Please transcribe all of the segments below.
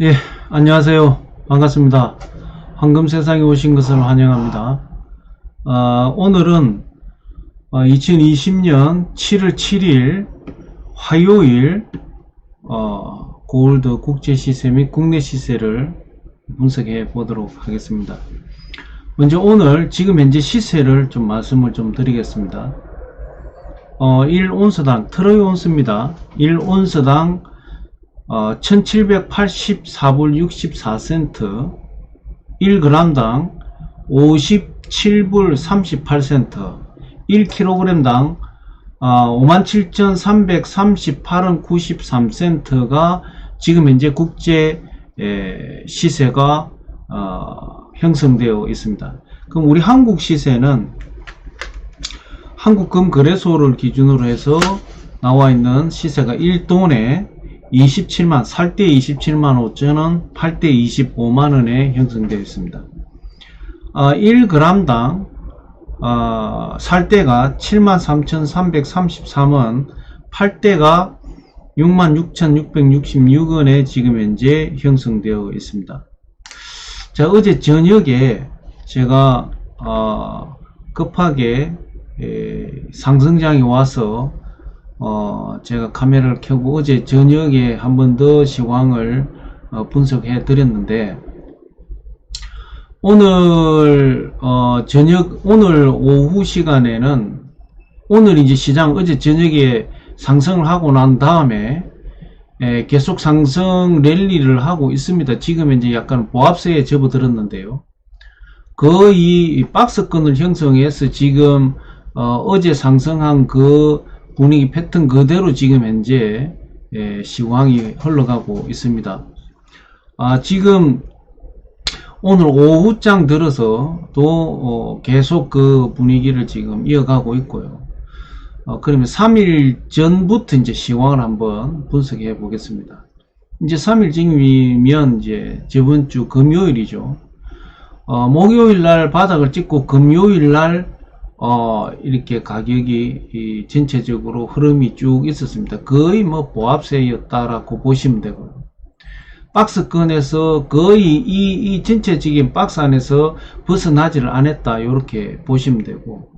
예, 안녕하세요. 반갑습니다. 황금 세상에 오신 것을 환영합니다. 아, 오늘은 2020년 7월 7일 화요일 어, 골드 국제 시세 및 국내 시세를 분석해 보도록 하겠습니다. 먼저 오늘 지금 현재 시세를 좀 말씀을 좀 드리겠습니다. 어, 1온스당 트로이 온스입니다. 1온스당 어, 1784불 64센트 1g당 57불 38센트 1kg당 어, 57,338원 93센트가 지금 현재 국제 에, 시세가 어, 형성되어 있습니다. 그럼 우리 한국 시세는 한국금 거래소를 기준으로 해서 나와 있는 시세가 1돈에 27만, 살 때 27만 5천원, 팔 때 25만 원에 형성되어 있습니다. 어, 1g당 어, 살 때가 73,333원, 팔 때가 66,666원에 지금 현재 형성되어 있습니다. 자, 어제 저녁에 제가 어, 급하게 에, 상승장이 와서 어, 제가 카메라를 켜고 어제 저녁에 한 번 더 시황을 어, 분석해 드렸는데 오늘 어, 저녁 오늘 오후 시간에는 오늘 이제 시장 어제 저녁에 상승을 하고 난 다음에 에, 계속 상승 랠리를 하고 있습니다. 지금 이제 약간 보합세에 접어들었는데요. 거의 박스권을 형성해서 지금 어, 제 상승한 그 분위기 패턴 그대로 지금 현재 예, 시황이 흘러가고 있습니다. 아, 지금 오늘 오후장 들어서 또 어, 계속 그 분위기를 지금 이어가고 있고요. 어, 그러면 3일 전부터 이제 시황을 한번 분석해 보겠습니다. 이제 3일 전이면 이제 저번 주 금요일이죠. 어, 목요일 날 바닥을 찍고 금요일 날 어, 이렇게 가격이 이 전체적으로 흐름이 쭉 있었습니다. 거의 뭐 보합세였다라고 보시면 되고요. 박스권에서 거의 이, 이 전체적인 박스 안에서 벗어나지를 않았다. 이렇게 보시면 되고.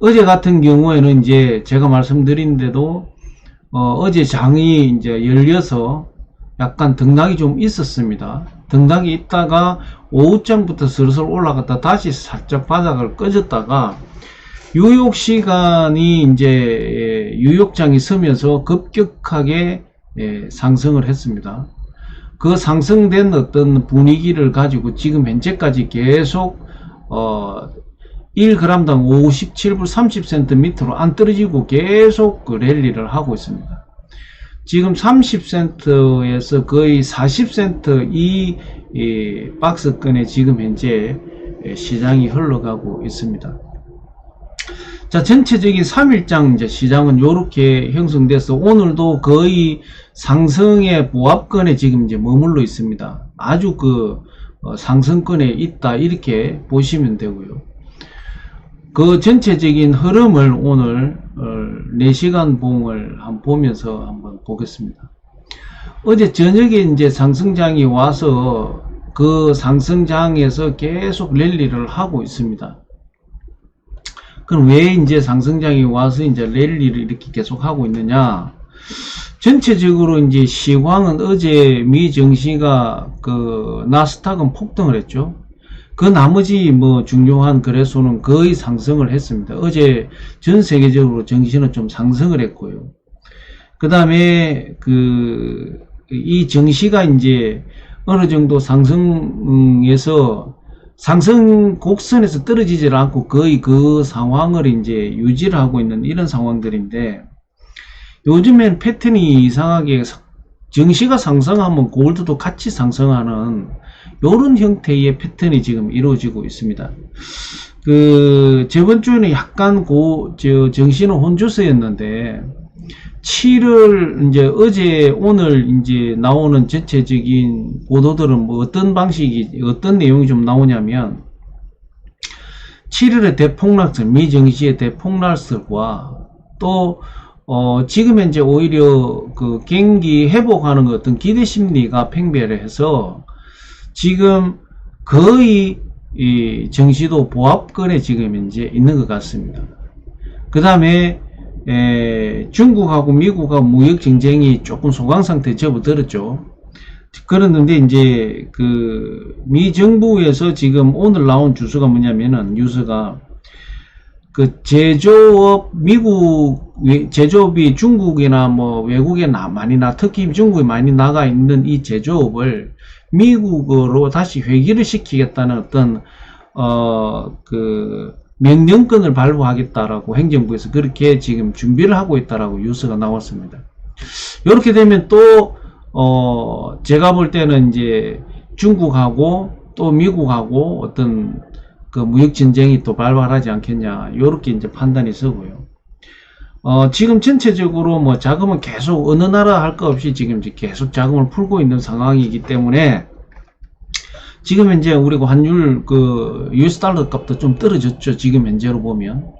어제 같은 경우에는 이제 제가 말씀드린데도 어, 제 장이 이제 열려서 약간 등락이 좀 있었습니다. 등락이 있다가 오후장부터 슬슬 올라갔다 다시 살짝 바닥을 꺼졌다가 유욕 시간이 이제 예, 유욕장이 서면서 급격하게 예, 상승을 했습니다. 그 상승된 어떤 분위기를 가지고 지금 현재까지 계속 어 1g당 57불 30센트 밑으로 안 떨어지고 계속 그 랠리를 하고 있습니다. 지금 30센트에서 거의 40센트 이, 이 박스권에 지금 현재 예, 시장이 흘러가고 있습니다. 자, 전체적인 3일장 이제 시장은 이렇게 형성돼서 오늘도 거의 상승의 보합권에 지금 이제 머물러 있습니다. 아주 그 어, 상승권에 있다 이렇게 보시면 되고요. 그 전체적인 흐름을 오늘 어, 4시간 봉을 한번 보면서 한번 보겠습니다. 어제 저녁에 이제 상승장이 와서 그 상승장에서 계속 랠리를 하고 있습니다. 그럼 왜 이제 상승장이 와서 이제 랠리를 이렇게 계속 하고 있느냐? 전체적으로 이제 시황은 어제 미 증시가 그 나스닥은 폭등을 했죠. 그 나머지 뭐 중요한 거래소는 거의 상승을 했습니다. 어제 전 세계적으로 증시는 좀 상승을 했고요. 그 다음에 그이 증시가 이제 어느 정도 상승에서 상승 곡선에서 떨어지질 않고 거의 그 상황을 이제 유지를 하고 있는 이런 상황들인데 요즘엔 패턴이 이상하게 증시가 상승하면 골드도 같이 상승하는 이런 형태의 패턴이 지금 이루어지고 있습니다. 그 저번 주에는 약간 고 저 정신은 혼조세였는데 7월 이제 어제 오늘 이제 나오는 전체적인 보도들은 뭐 어떤 방식이 어떤 내용이 좀 나오냐면 7월의 대폭락설 미정시의 대폭락설과 또 어, 지금 현재 오히려 그 경기 회복하는 것 어떤 기대 심리가 팽배를 해서 지금 거의 이 정시도 보합권에 지금 현재 있는 것 같습니다. 그 다음에 중국하고 미국하고 무역 경쟁이 조금 소강 상태에 접어들었죠. 그랬는데 이제 그 미 정부에서 지금 오늘 나온 주소가 뭐냐면은 뉴스가 그 제조업 미국 외- 제조업이 중국이나 뭐 외국에 나, 많이 나 특히 중국에 많이 나가 있는 이 제조업을 미국으로 다시 회귀를 시키겠다는 어떤 어 그 명령권을 발부하겠다라고 행정부에서 그렇게 지금 준비를 하고 있다라고 뉴스가 나왔습니다. 이렇게 되면 또 어, 제가 볼 때는 이제 중국하고 또 미국하고 어떤 그 무역 전쟁이 또 발발하지 않겠냐. 요렇게 이제 판단이 서고요. 어, 지금 전체적으로 뭐 자금은 계속 어느 나라 할거 없이 지금 계속 자금을 풀고 있는 상황이기 때문에 지금 현재 우리가 환율 그 US 달러 값도 좀 떨어졌죠. 지금 현재로 보면.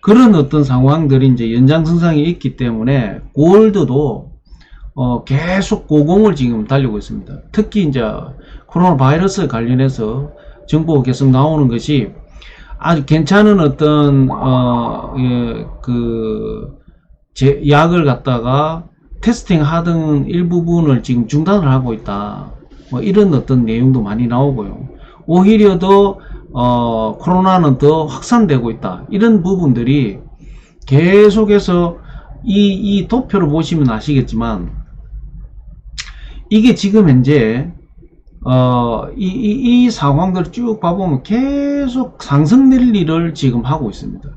그런 어떤 상황들이 이제 연장선상에 있기 때문에 골드도 어, 계속 고공을 지금 달리고 있습니다. 특히 이제 코로나 바이러스 관련해서 정보가 계속 나오는 것이 아주 괜찮은 어떤 어, 예, 그 제, 약을 갖다가 테스팅 하던 일부분을 지금 중단을 하고 있다. 뭐 이런 어떤 내용도 많이 나오고요. 오히려 더 어, 코로나는 더 확산되고 있다. 이런 부분들이 계속해서 이, 이 도표를 보시면 아시겠지만 이게 지금 현재 어, 이, 이, 이 상황들을 쭉 봐보면 계속 상승 랠리를 지금 하고 있습니다.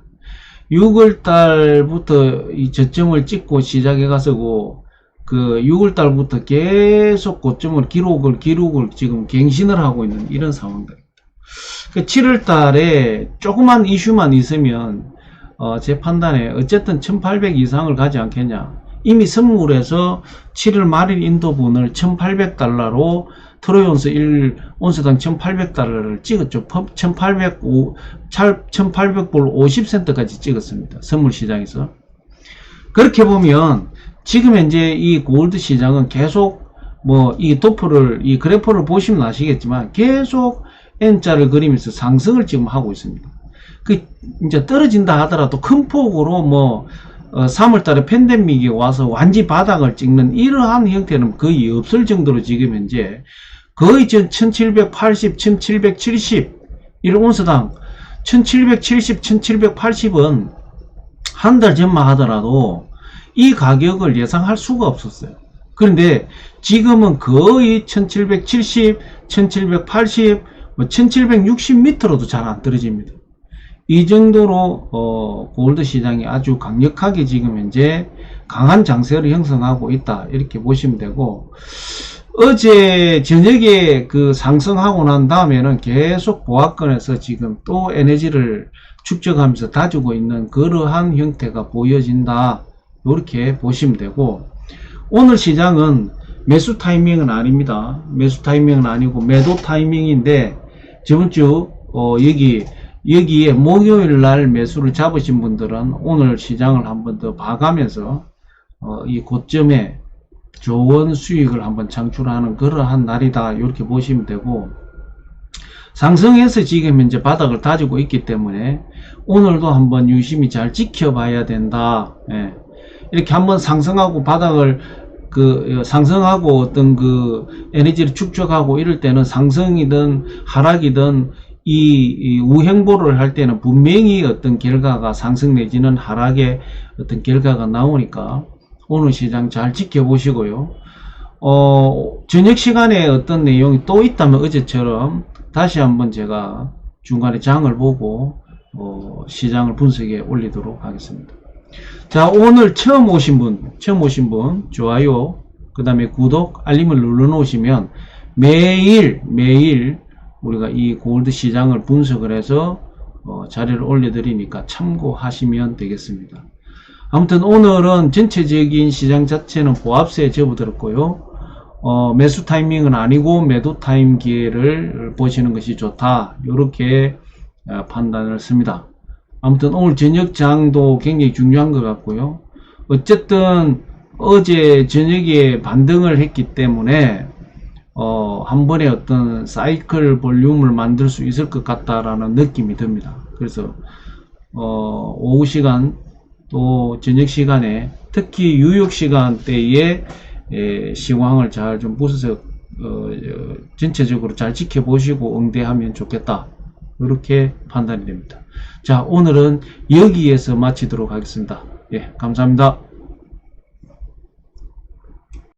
6월 달부터 이 저점을 찍고 시작해 가서고 그 6월 달부터 계속 고점을 기록을 기록을 지금 갱신을 하고 있는 이런 상황들입니다. 그 7월 달에 조그만 이슈만 있으면 어, 제 판단에 어쨌든 1800 이상을 가지 않겠냐. 이미 선물에서 7월 말일 인도분을 1800달러로 트로이온스 1 온스당 1800달러를 찍었죠. 1800, 1800불 50센트까지 찍었습니다. 선물 시장에서. 그렇게 보면 지금 현재 이 골드 시장은 계속 뭐 이 도표를 이 그래프를 보시면 아시겠지만 계속 N자를 그리면서 상승을 지금 하고 있습니다. 그 이제 떨어진다 하더라도 큰 폭으로 뭐 어, 3월달에 팬데믹이 와서 완지 바닥을 찍는 이러한 형태는 거의 없을 정도로 지금 현재 거의 전 1780, 1770 1 온스당 1770, 1780은 한 달 전만 하더라도 이 가격을 예상할 수가 없었어요. 그런데 지금은 거의 1770, 1780, 뭐 1760m로도 잘 안 떨어집니다. 이 정도로 어, 골드 시장이 아주 강력하게 지금 현재 강한 장세를 형성하고 있다. 이렇게 보시면 되고 어제 저녁에 그 상승하고 난 다음에는 계속 보합권에서 지금 또 에너지를 축적하면서 다지고 있는 그러한 형태가 보여진다. 이렇게 보시면 되고 오늘 시장은 매수 타이밍은 아닙니다. 매수 타이밍은 아니고 매도 타이밍인데 저번 주 어, 여기 여기에 목요일 날 매수를 잡으신 분들은 오늘 시장을 한 번 더 봐가면서 어, 이 고점에 좋은 수익을 한번 창출하는 그러한 날이다 이렇게 보시면 되고 상승해서 지금 현재 바닥을 다지고 있기 때문에 오늘도 한번 유심히 잘 지켜봐야 된다 예. 이렇게 한번 상승하고 바닥을 그 상승하고 어떤 그 에너지를 축적하고 이럴 때는 상승이든 하락이든 이, 이 우행보를 할 때는 분명히 어떤 결과가 상승 내지는 하락의 어떤 결과가 나오니까 오늘 시장 잘 지켜보시고요. 어, 저녁 시간에 어떤 내용이 또 있다면 어제처럼 다시 한번 제가 중간에 장을 보고 어, 시장을 분석해 올리도록 하겠습니다. 자, 오늘 처음 오신 분, 처음 오신 분, 좋아요, 그 다음에 구독, 알림을 눌러 놓으시면 매일, 매일 우리가 이 골드 시장을 분석을 해서 어, 자료를 올려드리니까 참고하시면 되겠습니다. 아무튼 오늘은 전체적인 시장 자체는 보합세에 접어들었고요. 어, 매수 타이밍은 아니고 매도 타임 기회를 보시는 것이 좋다. 이렇게 판단을 씁니다. 아무튼 오늘 저녁 장도 굉장히 중요한 것 같고요. 어쨌든 어제 저녁에 반등을 했기 때문에 어, 한 번에 어떤 사이클 볼륨을 만들 수 있을 것 같다라는 느낌이 듭니다. 그래서 어, 오후 시간 또 저녁 시간에 특히 유역 시간대에 에, 시황을 잘좀 보셔서 어, 어, 전체적으로 잘 지켜보시고 응대하면 좋겠다. 이렇게 판단이 됩니다. 자, 오늘은 여기에서 마치도록 하겠습니다. 예, 감사합니다.